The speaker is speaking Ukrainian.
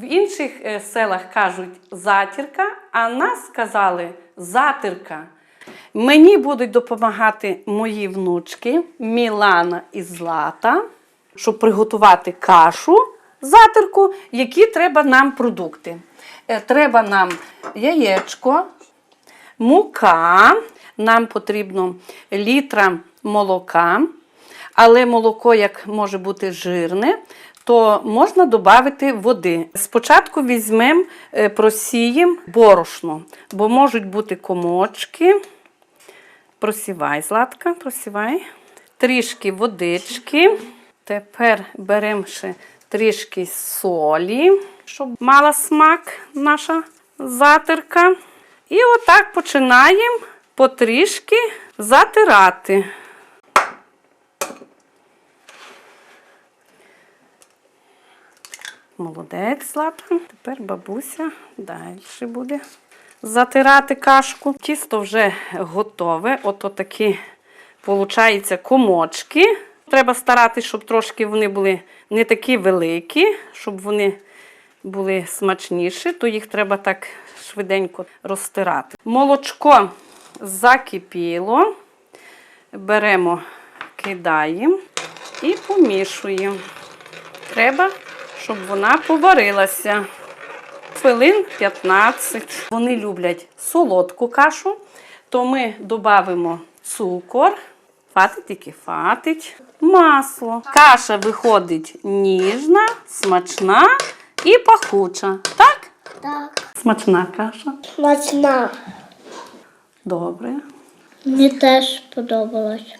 В інших е, селах кажуть затірка, а нас сказали затирка. Мені будуть допомагати мої внучки Мілана і Злата, щоб приготувати кашу, затирку, які треба нам продукти. Е, Треба нам яєчко, мука, нам потрібно літра молока, але молоко, як може бути жирне, то можна додати води. Спочатку візьмемо, е, просіємо борошно, бо можуть бути комочки. Просівай, Златка, просівай. Трішки водички. Тепер беремо ще трішки солі, щоб мала смак наша затирка. І отак починаємо потрішки затирати. Молодець, Злата. Тепер бабуся далі буде затирати кашку. Тісто вже готове. Ото такі, виходить, комочки. Треба старатися, щоб трошки вони були не такі великі, щоб вони були смачніші, то їх треба так швиденько розтирати. Молочко закипіло. Беремо, кидаємо і помішуємо. Треба, щоб вона поварилася. Хвилин 15. Вони люблять солодку кашу, то ми додамо цукор, фатить тільки фатить, масло. Каша виходить ніжна, смачна і пахуча. Так? Так. Смачна каша. Смачна. Добре. Мені теж сподобалось.